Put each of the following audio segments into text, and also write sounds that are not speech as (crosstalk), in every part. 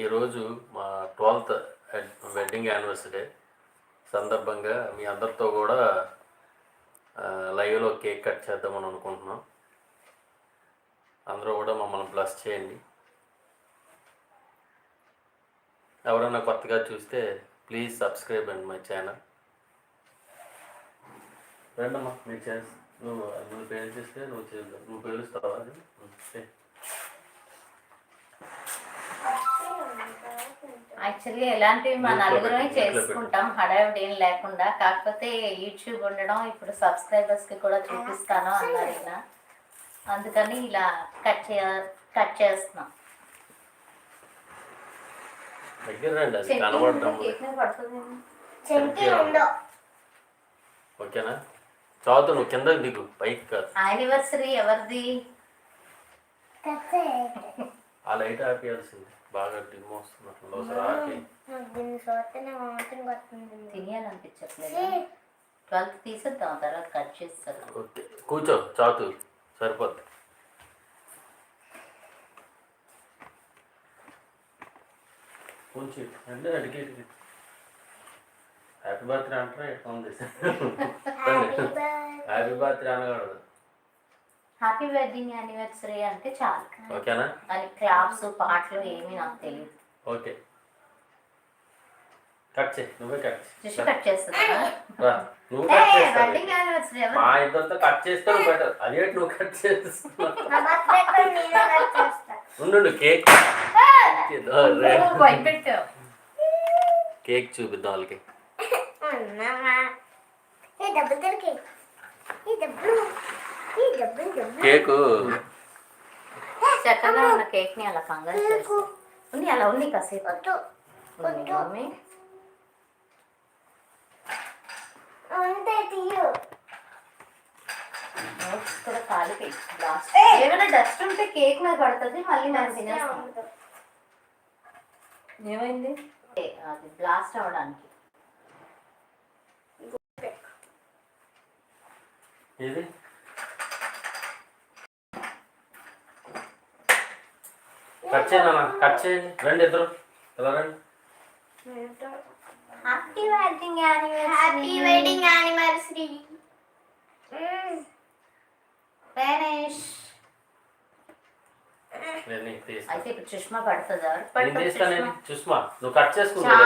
ఈరోజు మా twelfth wedding anniversary సందర్భంగా మీ అందరితో కూడా లైవ్లో కేక్ కట్ చేద్దామని అనుకుంటున్నాం. అందరూ కూడా మమ్మల్ని బ్లస్ చేయండి. ఎవరైనా కొత్తగా చూస్తే ప్లీజ్ సబ్స్క్రైబ్ అండి మై ఛానల్. రండమ్మా మీరు చేసి నువ్వు నువ్వు చేస్తే నువ్వు చేద్దాం. నువ్వు పేరుస్తావా అది ఓకే. యాక్చువల్లీ ఎలాంటివి మన ఇంట్లో నలుగురమే చేసుకుంటాం హడావిడి ఏం లేకుండా. కాకపోతే యూట్యూబ్ ఉండడం ఇప్పుడు సబ్స్క్రైబర్స్కి కూడా చూపిస్తాను అన్నారు ఈయన అందుకని ఇలా కట్ చే కట్ చేస్తున్నాం. ఓకేనా? నువ్వు దిగు పైకి కాదు. యానివర్సరీ ఎవరిది? ఆ లైట్ ఆపేయాల్సింది. బాగా డిమ్ వస్తున్నట్లు వస్తుంది తినేయాలనిపించట్లేదు? ట్వెల్త్ తీసేద్దాం తర్వాత కట్ చేస్తారు కూర్చో చాతు. సరిపోద్ది. కొంచెం అంటే అడిగి అడిగి హ్యాపీ బర్త్డే అంటారా? ఎట్లా ఉంది. హ్యాపీ బర్త్డే హ్యాపీ బర్త్డే అనకూడదు. హ్యాపీ వెడ్డింగ్ యానివర్సరీ అంటే చాలు. ఓకేనా? అది క్లాప్స్ పాటలు ఏమీ నాకు తెలియదు. ఓకే. కట్ చేయి నువ్వే కట్ చేయి. కట్ చేస్తుందా రా, నువ్వు కట్ చేస్తావు. వెడ్డింగ్ యానివర్సరీ ఎవరు? మా ఇద్దరితో కట్ చేస్తే నువ్వు బెటర్ అదేంటి నువ్వు కట్ చేస్తున్నావు? నా బర్త్డే కూడా నేనే కట్ చేస్తా. ఉండు కేక్ కేక్ చూపిద్దాం వాళ్ళకి. డబ్బులు దొరికి డబ్బులు కేకు. చక్కగా ఉన్న కేక్ని అలా కంగారు ఉంది అలా ఉంది కాసేపు. మమ్మీ. కూడా కాలిపోయి బ్లాస్ట్ ఏమైనా డస్ట్ ఉంటే కేక్ మీద పడుతుంది మళ్ళీ మనం తినేస్తాం. ఏమైంది? ఏ, అది బ్లాస్ట్ అవ్వడానికి ఇది? కట్ చేయనా కట్ చేయండి రండి ఇద్దరు. ఇలా రండి? Happy wedding happy wedding anniversary finish అయితే ఇప్పుడు సుష్మా పడుతుందా? సుష్మా. నువ్వు కట్ చేసుకుంటా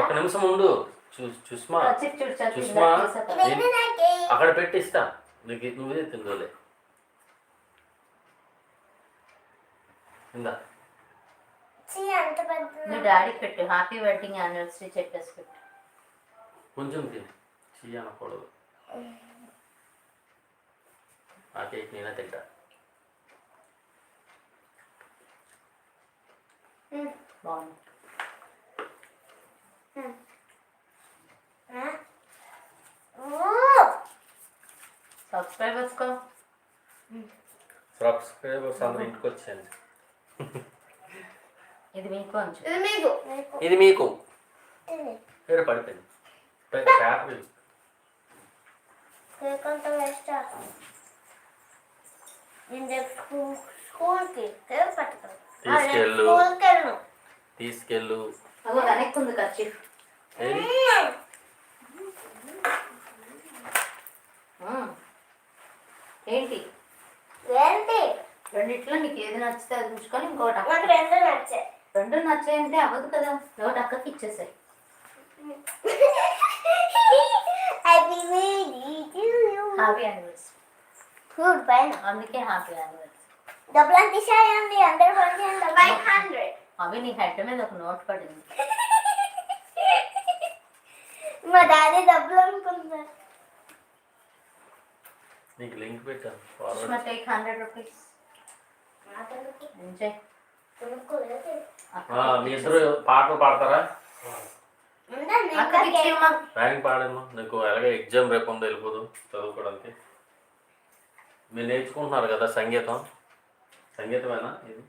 ఒక నిమిషం ఉండు. చూ చూస్మా. వచ్చి చూడు చచ్చి సుష్మా. అక్కడ పెట్టిస్తా నీకు నువ్వే తిందోలే ఇందా చీ అంత పెద్ద నువ్వు డాడీకి పెట్టు హ్యాపీ వెడ్డింగ్ యానివర్సరీ చెప్పేసి పెట్టు కొంచెం తిను చెయ్యి అనకూడదు ఆ కేక్ నేనే తింటా బాగుంది సబ్స్క్రైబర్స్ కో సబ్స్క్రైబర్స్ అందరూ ఇంటికి వచ్చాను ఇది మీకు. ఇది మీకు. ఇది మీకు. వేరే పడిపోయింది. పే- (laughs) పేపర్ కేక్ అంతా వేస్ట్ నేను రేపు స్కూల్ స్కూల్కి కేక్ పట్టుకోను తీసుకెళ్ళు. స్కూల్కి వెళ్ళను. తీసుకెళ్ళు. వెనక్కి ఉంది ఖర్చు? ఏంటి? ఏంటి? రెండిట్లో నీకు ఏది నచ్చితే అది ఉంచుకొని ఇంకోటి నాకు రెండు నచ్చాయి రెండు నచ్చాయంటే అవ్వదు కదా ఒకటి అక్కకి ఇచ్చేసాయి. హ్యాపీ హ్యాపీ యానివర్సరీ గుడ్ పైన అందుకే హ్యాపీ యానివర్సరీ డబ్బులు అంత ఇచ్చాయండి అందరు ఫైవ్ హండ్రెడ్ అవి నీ హెడ్ మీద ఒక నోట్ పడింది. (laughs) మా డాడీ డబ్బులు అనుకుంటున్నారు. నీకు లింక్ పెట్టాను forward take hundred rupees enjoy మీ ఇద్దరు పాటలు పాడతారా? ర్యాంక్ పాడమ్మా. నీకు ఎలాగ ఎగ్జామ్ రేపు ఉందో వెళ్ళిపోదు చదువుకోవడానికి. మీరు నేర్చుకుంటున్నారు కదా సంగీతం. సంగీతమేనా ఇది.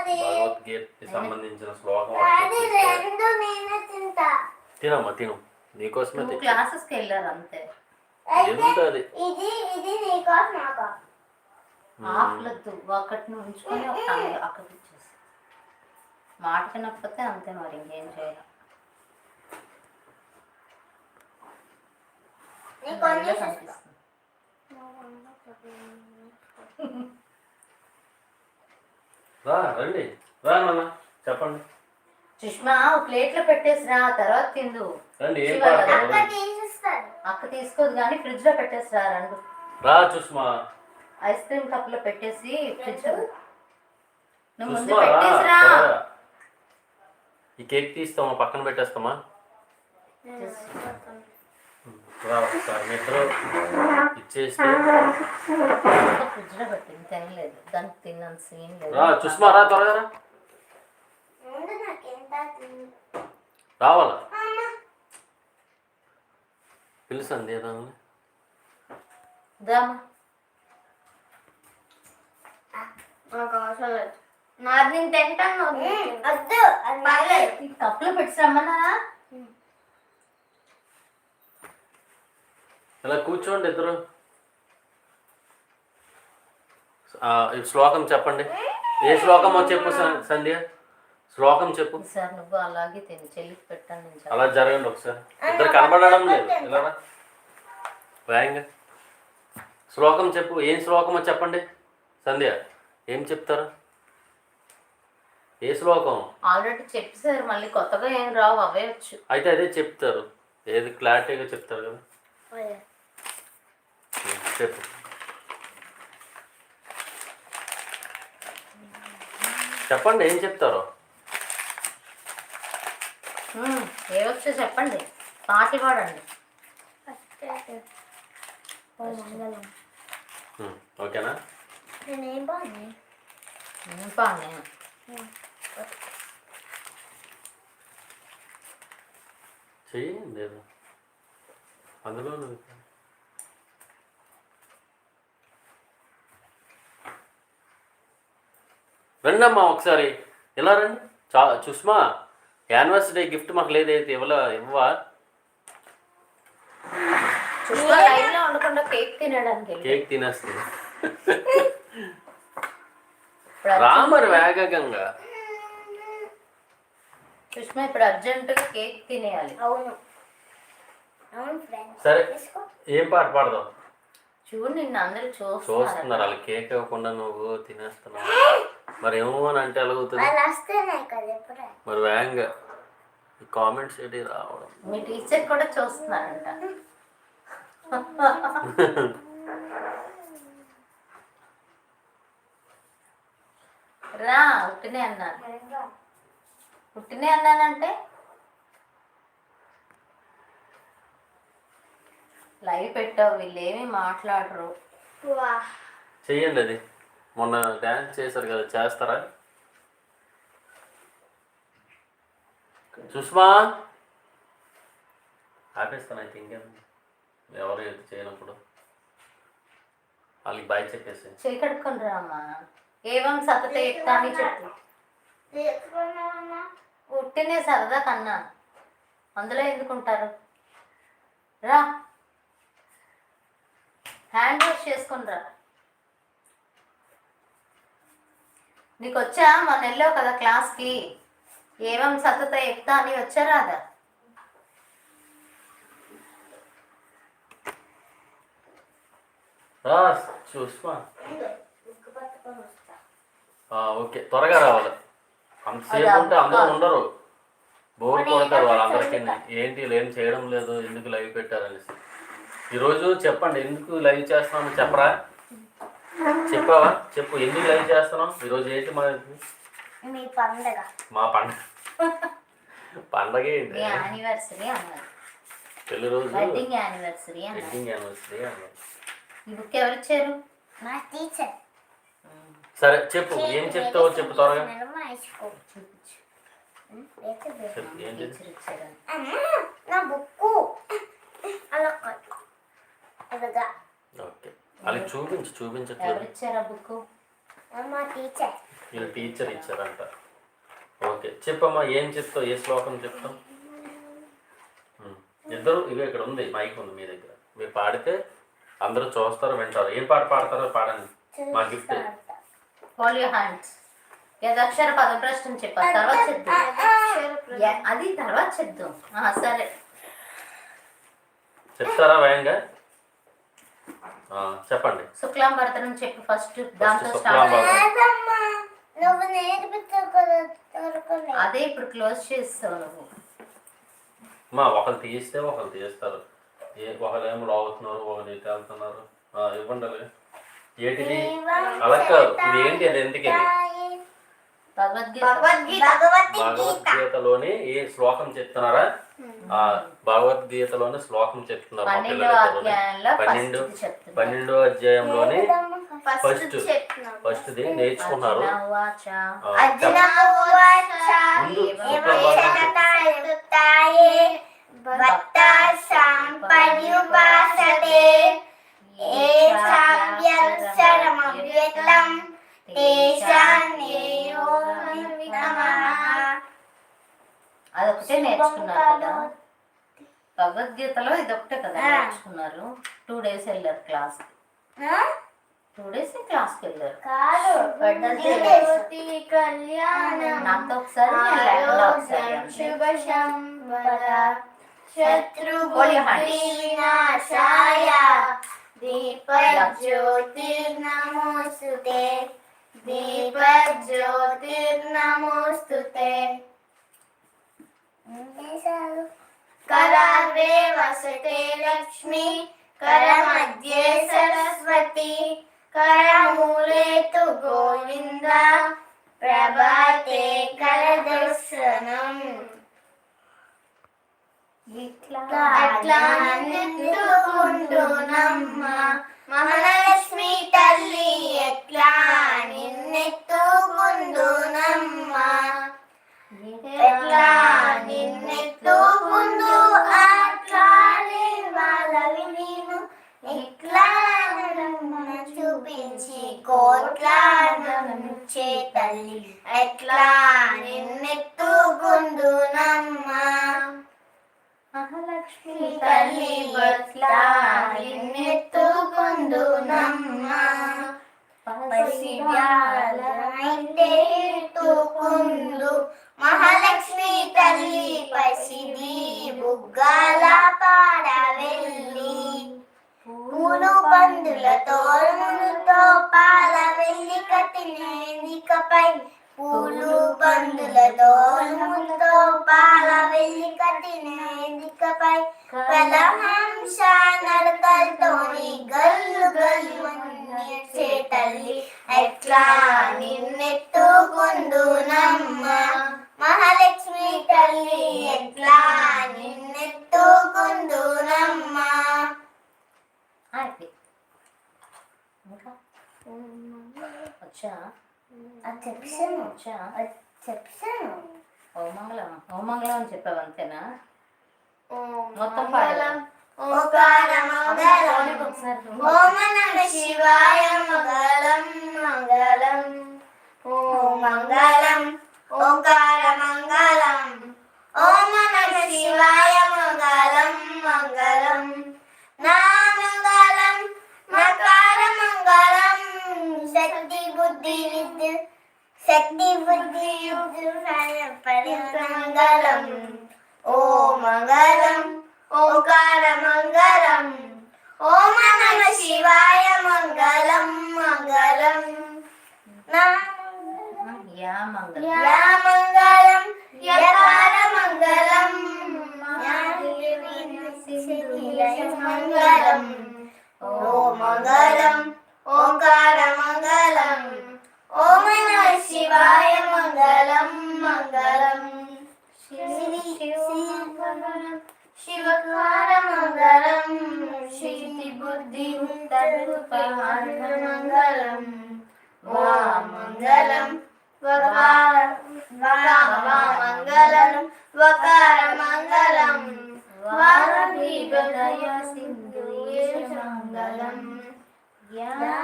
భగవద్గీతకి సంబంధించిన శ్లోకం తినమ్మా తిను. నీకోసమే నువ్వు క్లాసెస్కి వెళ్ళారు అంతే. ఏముంటుంది ఇది ఇది నీకో. నాకో ఆకులద్దు ఒకటి ఉంచుకొని ఒక అక్కడికి ఇచ్చేసి. మాట వినకపోతే అంతే మరి ఇంకేం చేయాలి. రండి. రా నాన్న చెప్పండి. సుష్మా ఒక ప్లేట్లో పెట్టేసిరా తర్వాత తిందు. అక్క తీసుకోదు కానీ ఫ్రిడ్జ్లో పెట్టేసిరా రెండు. రా చూస్మా ఐస్ క్రీమ్ కప్లో పెట్టేసి ఫ్రిడ్జ్లో నువ్వు ముందు పెట్టేసిరా. ఈ కేక్ తీస్తామా? పక్కన పెట్టేస్తామా? నిద్ర ఇచ్చేస్తే. ఫ్రిడ్జ్లో పెట్టింది తినలేదు. దానికి తిన్నంత సీన్ లేదు. రా త్వరగా రావాలా? పిలుసండి ఏదో నాకు అవసరం లేదు. నాది నేను తింటాను. వద్దు అది బాగలేదు ఈ కప్లో పెట్టిరమ్మన్నారా ఇలా కూర్చోండి ఇద్దరు. శ్లోకం చెప్పండి. ఏ శ్లోకమో చెప్పు సంధ్య. శ్లోకం చెప్పు. ఈసారి నువ్వు అలాగే తిని. చెల్లికి. అలా జరగండి ఒకసారి. ఇద్దరు కనబడడం లేదు. ఇలా. వేగంగా శ్లోకం చెప్పు. ఏం శ్లోకమో చెప్పండి. సంధ్య ఏం చెప్తారు? ఏ శ్లోకం? ఆల్రెడీ చెప్పేసారు మళ్ళీ కొత్తగా ఏం రావు. అవే వచ్చు. అయితే అదే చెప్తారు. ఏది క్లారిటీగా చెప్తారు కదా. చెప్పు. చెప్పండి ఏం చెప్తారో? ఉమ్, ఏ వచ్చో చెప్పండి. పాటలు పాడండి. ఉమ్, ఓకేనా? నేనేం బాగుంది చెయ్యి లేదు. అందులో నువ్వు రండమ్మా ఒకసారి. ఇలా రండి? చా చూస్మా యానివర్సరీ గిఫ్ట్ మాకు లేదైతే ఇవ్వలే ఇవ్వవా? చూస్తా లైన్లో ఉండకుండా కేక్ తినడానికి. కేక్ తినేస్తుంది ఇప్పుడు అర్జెంట్- రా మరి వేగంగా సుష్మా ఇప్పుడు అర్జెంట్ కేక్ తినేయాలి. అవును. అవును ఫ్రెండ్స్. సరే తీసుకో. ఏం పాట పాడదాం? చూడు నిన్ను అందరూ చూస్తున్నారు. చూస్తున్నారు వాళ్ళు కేక్ ఇవ్వకుండా నువ్వు తినేస్తున్నావు. మరి ఏమో అని అంటే ఎలాగవుతుంది? మరి వేగంగా ఈ కామెంట్స్ ఏంటి రావడం. మీ టీచర్ కూడా చూస్తున్నారంట. రా ఉట్టినే అన్నాను. ఉట్టినే అన్నానంటే? లైవ్ పెట్టావు వీళ్ళు ఏమీ మాట్లాడరు చెయ్యండి అది. మొన్న డ్యాన్స్ చేశారు కదా చేస్తారా? సుష్మా? ఆపేస్తాను అయితే ఇంకేం ఎవరు ఏది చేయనప్పుడు. వాళ్ళకి బాయ్ చెప్పేసి. చేయి కడుక్కొని రామ్మా ఏవం సతత ఎక్కుతా అని చెప్పు. ఉట్టినే సరదా కన్నా. అందులో ఎందుకుంటారు రా. హ్యాండ్ వాష్ చేసుకుని రా. నీకు వచ్చా మొన్న వెళ్ళావు కదా క్లాస్కి. ఏవం సతత ఎక్కుతా అని వచ్చారా అదా రా సుష్మా బుక్ పట్టుకొని వస్తా ఆ, ఓకే. త్వరగా రావాలి అంతసేపు ఉంటే అందరూ ఉండరు. బోర్ కొడతారు వాళ్ళందరికీ. ఏంటి ఏం చేయడం లేదు ఎందుకు లైవ్ పెట్టారనేసి. ఈరోజు చెప్పండి ఎందుకు లైవ్ చేస్తున్నాము చెప్పరా? చెప్పావా? చెప్పు ఎందుకు లైవ్ చేస్తున్నాం ఈరోజు ఏంటి మా మీ పండగ. మా పండగ పండగ ఏంటి? యానివర్సరీ అన్నారు పెళ్ళి రోజు? వెడ్డింగ్ యానివర్సరీ అన్నారు వెడ్డింగ్ యానివర్సరీ అన్నారు ఈ బుక్ ఎవరు ఇచ్చారు? మా టీచర్ సరే చెప్పు ఏం చెప్తావో చెప్పు త్వరగా. నా బుక్కు. అలా ఓకే. వాళ్ళకి చూపించు చూపించట్లేదు. బుక్ మా టీచర్. వీళ్ళు టీచర్ ఇచ్చారంట. ఓకే చెప్పమ్మా ఏం చెప్తావు ఏ శ్లోకం చెప్తావు? ఉమ్. ఇద్దరు ఇవి ఇక్కడ ఉంది మైక్ ఉంది మీ దగ్గర. మీరు పాడితే అందరూ చూస్తారు వింటారు. ఏం పాట పాడతారో పాడండి. మా గిఫ్ట్. హోల్ యూ హ్యాండ్స్ యదక్షర పదప్రశ్నం చెప్పాలి తర్వాత చెప్తాం అది తర్వాత చెప్తాం ఆ, సరే. చెప్తారా భయంగా ఆ, చెప్పండి. శుక్లాం భరతనం చెప్పు ఫస్ట్ దాంతో స్టార్ట్ నువ్వు దొరకలే. అదే ఇప్పుడు క్లోజ్ చేస్తావు నువ్వు. మా ఒకరు తీస్తే ఒకరు తీస్తారు. ఏ ఒకరు ఏమో లాగుతున్నారు ఒకరు ఇటు వెళ్తున్నారు. ఆ, ఇవ్వండి. ఏంటిది? అలా కాదు. ఇది ఏంటి అది? ఎందుకు భగవద్గీతలోని ఏ శ్లోకం చెప్తున్నారా? ఆ భగవద్గీతలోని శ్లోకం చెప్తున్నారు మా పన్నెండో పన్నెండు అధ్యాయంలోని ఫస్ట్ ఫస్ట్ ఫస్ట్ది నేర్చుకున్నారు. అర్జున నేర్చుకున్నారు కదా. భగవద్గీతలో ఇదొకటే కదా. నేర్చుకున్నారు. టూ డేస్ వెళ్ళారు క్లాస్? టూ డేస్ క్లాస్కి వెళ్ళారు. నాతో ఒకసారి శత్రు వినాశాయ. దీప జ్యోతిర్నమోస్తుతే దీప జ్యోతిర్నమోస్తుతే कराग्रे वसते लक्ष्मी करमध्ये सरस्वती करमूले तु गोविन्द प्रभाते करदर्शनम् అట్లా నిన్నెత్తుకుంటున్నమ్మ మహాలక్ష్మి తల్లి ఎట్లా నిన్నెత్తుకుందునమ్మ వచ్చా? చెప్పాను వచ్చా? చెప్పాను ఓమంగళం. ఓమంగళం అని చెప్పావు అంతేనా? మొత్తం మంగళం పాడు. ఓంకార మంగళం. సోనికి ఒకసారి ఓం నమ శివాయ మంగళం మంగళం. ఓం మంగళం ఓంకార మంగళం.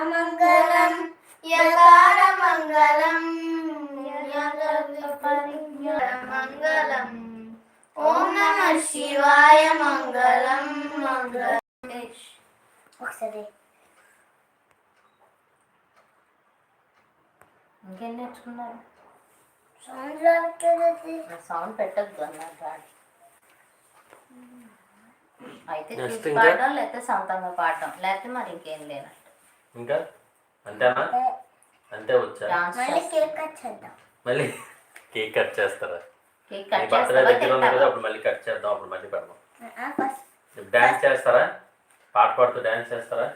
మంగళం యకార మంగళం మంగళం ఓం నమ శివాయ మంగళం మంగళం ఒకసారి. ఇంకేం నేర్చుకున్నారు? సౌండ్ సౌండ్ పెట్టద్దు అన్నారు అయితే Next చూసి ఇంకా? పాడడం లేకపోతే సొంతంగా పాడడం. లేకపోతే మరి ఇంకేం లేనట్టు ఇంకా? అంతేనా? అంతే వచ్చా? డాన్స్ మళ్ళీ కేక్ కట్ చేద్దాం. మళ్ళీ కేక్ కట్ చేస్తారా? కేక్ మీ కట్ బర్త్డే చేస్తావా? దగ్గర ఉంది కదా తింటావా అప్పుడు మళ్ళీ కట్ చేద్దాం అప్పుడు మళ్ళీ పెడదాం. ఫస్ట్ డాన్స్ చేస్తారా? పాట పాడుతూ డాన్స్ చేస్తారా?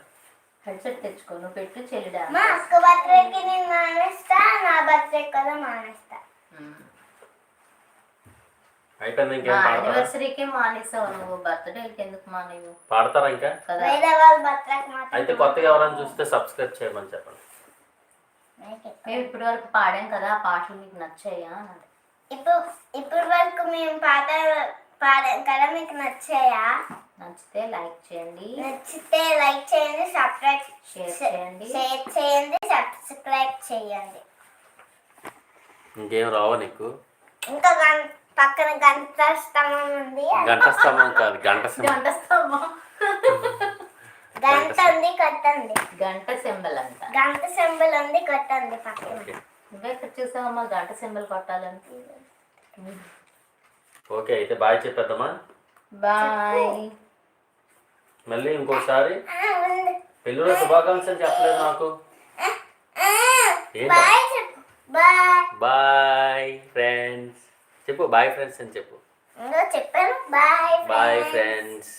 హెడ్సెట్ తెచ్చుకో నువ్వు పెట్టు చెల్లి మా అక్క బర్త్డేకి నేను మానేస్తా నా బర్త్డే కూడా మానేస్తా. అయిపోయింది మా ఇంకేం పాడతారా యానివర్సరీకి మానేసావు నువ్వు బర్త్డేకి ఎందుకు మానేవు పాడతారా ఇంకా? కదా. వేరే వాళ్ళ బర్త్డేకి మాత్రం అయితే కొత్తగా ఎవరైనా చూస్తే సబ్స్క్రైబ్ చేయమని చెప్పండి. మేము ఇప్పటి వరకు పాడాం కదా ఆ పాటలు మీకు నచ్చాయా? అన్నది ఇప్పుడు ఇప్పటి వరకు మేము పాట పాడాం కదా మీకు నచ్చాయా? నచ్చితే లైక్ చేయండి. నచ్చితే లైక్ చేయండి సబ్స్క్రైబ్ షేర్ చేయండి. షేర్ చేయండి సబ్స్క్రైబ్ చేయండి. ఇంకేం రావా నీకు? ఇంకా గం- పక్కన గంట స్తంభం ఉంది. గంట స్తంభం కాదు గంట గంట స్తంభం గంట ఉంది. కట్టండి గంట సింబల్ అంట. గంట సింబల్ ఉంది కట్టండి పక్కన. ఓకే. ఇంకా ఇక్కడ చూసావమ్మా గంట సింబల్ కొట్టాలని. ఓకే అయితే బాయ్ చెప్పేద్దామా? బాయ్. మళ్ళీ ఇంకోసారి. పెళ్ళిలో శుభాకాంక్షలు చెప్పలేదు నాకు. Boy friends. చెప్పు బాయ్ ఫ్రెండ్స్ అని చెప్పు చెప్పాను బాయ్ బాయ్ ఫ్రెండ్స్.